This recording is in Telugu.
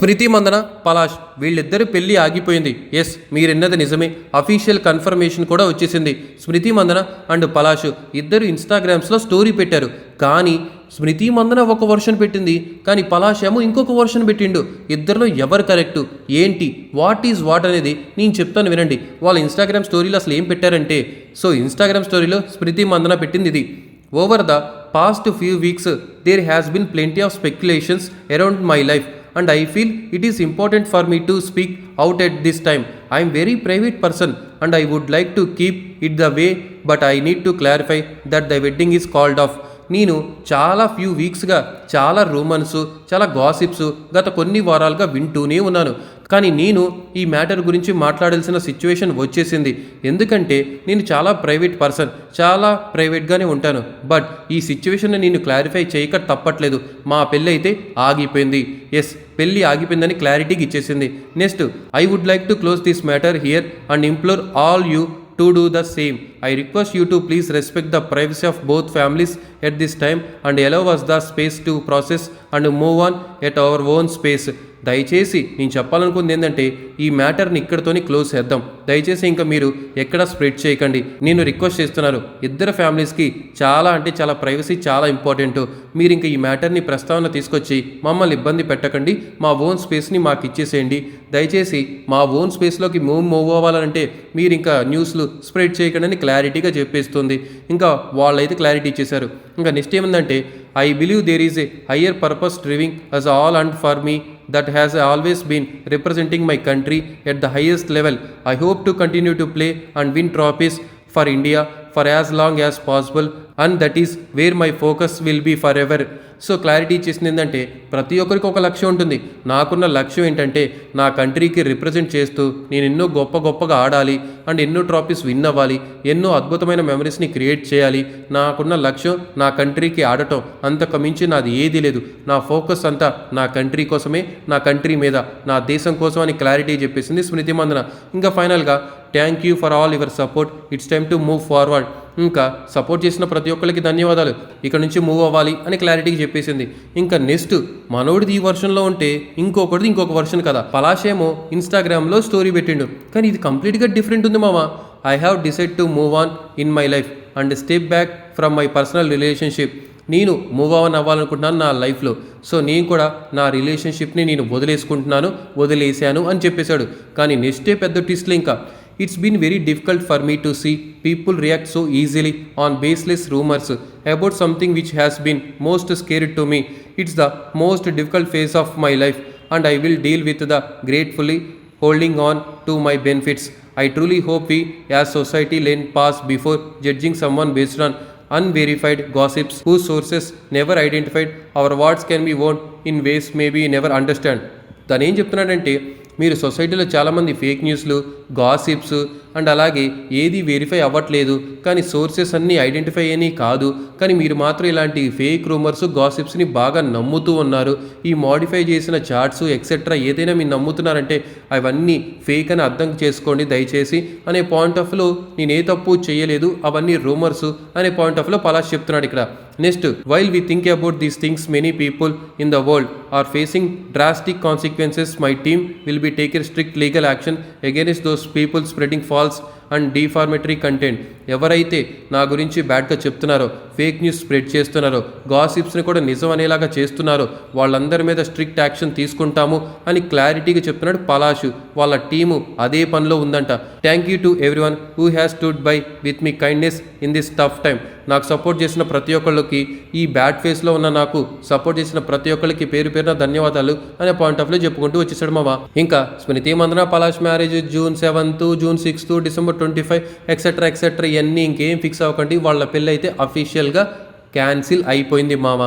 స్మృతి మందన పలాష్ వీళ్ళిద్దరు పెళ్ళి ఆగిపోయింది. ఎస్ మీరెన్నది నిజమే. అఫీషియల్ కన్ఫర్మేషన్ కూడా వచ్చేసింది. స్మృతి మందన అండ్ పలాష్ ఇద్దరు ఇన్స్టాగ్రామ్స్లో స్టోరీ పెట్టారు. కానీ స్మృతి మందన ఒక వర్షన్ పెట్టింది. కానీ పలాష్ ఏమో ఇంకొక వర్షన్ పెట్టిండు. ఇద్దరిలో ఎవరు కరెక్టు ఏంటి? వాట్ ఈజ్ వాట్ అనేది నేను చెప్తాను వినండి. వాళ్ళ ఇన్స్టాగ్రామ్ స్టోరీలో అసలు ఏం పెట్టారంటే సో ఇన్స్టాగ్రామ్ స్టోరీలో స్మృతి మందన పెట్టింది ఇది. Over the past few weeks there has been plenty of speculations around my life and I feel it is important for me to speak out at this time I'm very private person and I would like to keep it the way but I need to clarify that the wedding is called off నేను చాలా ఫ్యూ వీక్స్గా చాలా రూమన్స్ చాలా గాసిప్స్ గత కొన్ని వారాలుగా వింటూనే ఉన్నాను. కానీ నేను ఈ మ్యాటర్ గురించి మాట్లాడాల్సిన సిచ్యువేషన్ వచ్చేసింది. ఎందుకంటే నేను చాలా ప్రైవేట్ పర్సన్ చాలా ప్రైవేట్గానే ఉంటాను. బట్ ఈ సిచ్యువేషన్ నేను క్లారిఫై చేయక తప్పట్లేదు. మా పెళ్ళి అయితే ఆగిపోయింది. ఎస్ పెళ్ళి ఆగిపోయిందని క్లారిటీకి ఇచ్చేసింది. Next I would like to close this matter here and implore all you to do the same I request you to please respect the privacy of both families at this time and allow us the space to process and move on at our own space దయచేసి నేను చెప్పాలనుకుంది ఏంటంటే ఈ మ్యాటర్ని ఇక్కడతోనే క్లోజ్ చేద్దాం. దయచేసి ఇంకా మీరు ఎక్కడ స్ప్రెడ్ చేయకండి. నేను రిక్వెస్ట్ చేస్తున్నాను ఇద్దరు ఫ్యామిలీస్కి చాలా అంటే చాలా ప్రైవసీ చాలా ఇంపార్టెంట్. మీరు ఇంకా ఈ మ్యాటర్ని ప్రస్తావన తీసుకొచ్చి మమ్మల్ని ఇబ్బంది పెట్టకండి. మా ఓన్ స్పేస్ని మాకు ఇచ్చేసేయండి. దయచేసి మా ఓన్ స్పేస్లోకి మూవ్ మూవ్ అవ్వాలంటే మీరు ఇంకా న్యూస్లు స్ప్రెడ్ చేయకండి అని క్లారిటీగా చెప్పేస్తుంది. ఇంకా వాళ్ళైతే క్లారిటీ ఇచ్చేశారు. ఇంకా నెక్స్ట్ ఏముందంటే I believe there is a higher purpose driving us all and for me that has always been representing my country at the highest level. I hope to continue to play and win trophies for India for as long as possible and that is where my focus will be forever. So clarity ఇచ్చేసింది ఏంటంటే ప్రతి ఒక్కరికి ఒక లక్ష్యం ఉంటుంది. నాకున్న లక్ష్యం ఏంటంటే నా కంట్రీకి రిప్రజెంట్ చేస్తూ నేను ఎన్నో గొప్ప గొప్పగా ఆడాలి అండ్ ఎన్నో ట్రాఫీస్ విన్ అవ్వాలి ఎన్నో అద్భుతమైన మెమరీస్ని క్రియేట్ చేయాలి. నాకున్న లక్ష్యం నా కంట్రీకి ఆడటం. అంతకు మించి నాది ఏది లేదు. నా ఫోకస్ అంతా నా కంట్రీ కోసమే నా కంట్రీ మీద నా దేశం కోసం అని క్లారిటీ చెప్పేసింది స్మృతి మందన ఇంకా ఫైనల్గా thank you for all your support it's time to move forward ఇంకా సపోర్ట్ చేసిన ప్రతి ఒక్కరికి ధన్యవాదాలు. ఇక్కడ నుంచి మూవ్ అవ్వాలి అని క్లారిటీకి చెప్పేసింది. ఇంకా నెక్స్ట్ మనోడిది ఈ వర్షన్లో ఉంటే ఇంకొకటిది ఇంకొక వర్షన్ కదా. పలాషేమో ఇన్స్టాగ్రామ్లో స్టోరీ పెట్టిండు. కానీ ఇది కంప్లీట్గా డిఫరెంట్ ఉంది మామ. I have decide to move on in my life and step back from my personal relationship నేను మూవ్ ఆన్ అవ్వాలనుకుంటున్నాను నా లైఫ్లో సో నేను కూడా నా రిలేషన్షిప్ని నేను వదిలేసుకుంటున్నాను వదిలేసాను అని చెప్పేశాడు. కానీ నెక్స్టే పెద్ద ట్విస్ట్లు ఇంకా. It's been very difficult for me to see people react so easily on baseless rumours about something which has been most scared to me it's the most difficult phase of my life and I will deal with the gratefully holding on to my benefits I truly hope we as society learn pause before judging someone based on unverified gossips whose sources never identified. Our words can be worn in ways maybe never understand. తను ఏం చెప్తున్నాడంటే మీరు సొసైటీలో చాలామంది ఫేక్ న్యూస్లు గాసిప్స్ అండ్ అలాగే ఏది వెరిఫై అవ్వట్లేదు. కానీ సోర్సెస్ అన్నీ ఐడెంటిఫై అని కాదు. కానీ మీరు మాత్రం ఇలాంటి ఫేక్ రూమర్స్ గాసిప్స్ని బాగా నమ్ముతూ ఉన్నారు. ఈ మాడిఫై చేసిన చార్ట్స్ ఎక్సెట్రా ఏదైనా మీరు నమ్ముతున్నారంటే అవన్నీ ఫేక్ అని అర్థం చేసుకోండి దయచేసి. అనే పాయింట్ ఆఫ్లో నేను ఏ తప్పు చేయలేదు అవన్నీ రూమర్స్ అనే పాయింట్ ఆఫ్లో పలాస్ చెప్తున్నాడు ఇక్కడ. Next while we think about these things many people in the world are facing drastic consequences my team will be taken strict legal action against those people spreading falls and defamatory content. ఎవరైతే నా గురించి బ్యాడ్గా చెప్తున్నారో ఫేక్ న్యూస్ స్ప్రెడ్ చేస్తున్నారో గాసిప్స్ని కూడా నిజం అనేలాగా చేస్తున్నారో వాళ్ళందరి మీద స్ట్రిక్ట్ యాక్షన్ తీసుకుంటాము అని క్లారిటీగా చెప్తున్నాడు పలాషు. వాళ్ళ టీము అదే పనిలో ఉందంట. Thank you to everyone who has stood by with me kindness in this tough time. నాకు సపోర్ట్ చేసిన ప్రతి ఒక్కళ్ళకి ఈ బ్యాడ్ ఫేస్లో ఉన్న నాకు సపోర్ట్ చేసిన ప్రతి ఒక్కరికి పేరు పేరున ధన్యవాదాలు అనే పాయింట్ ఆఫ్లో చెప్పుకుంటూ వచ్చేసాడు మామ. ఇంకా Smriti Mandhana Palash marriage June seventh June sixth December twenty five etcetera etcetera ఇవన్నీ ఇంకేం ఫిక్స్ అవ్వకండి. వాళ్ళ పెళ్ళి అయితే అఫీషియల్గా క్యాన్సిల్ అయిపోయింది మామ.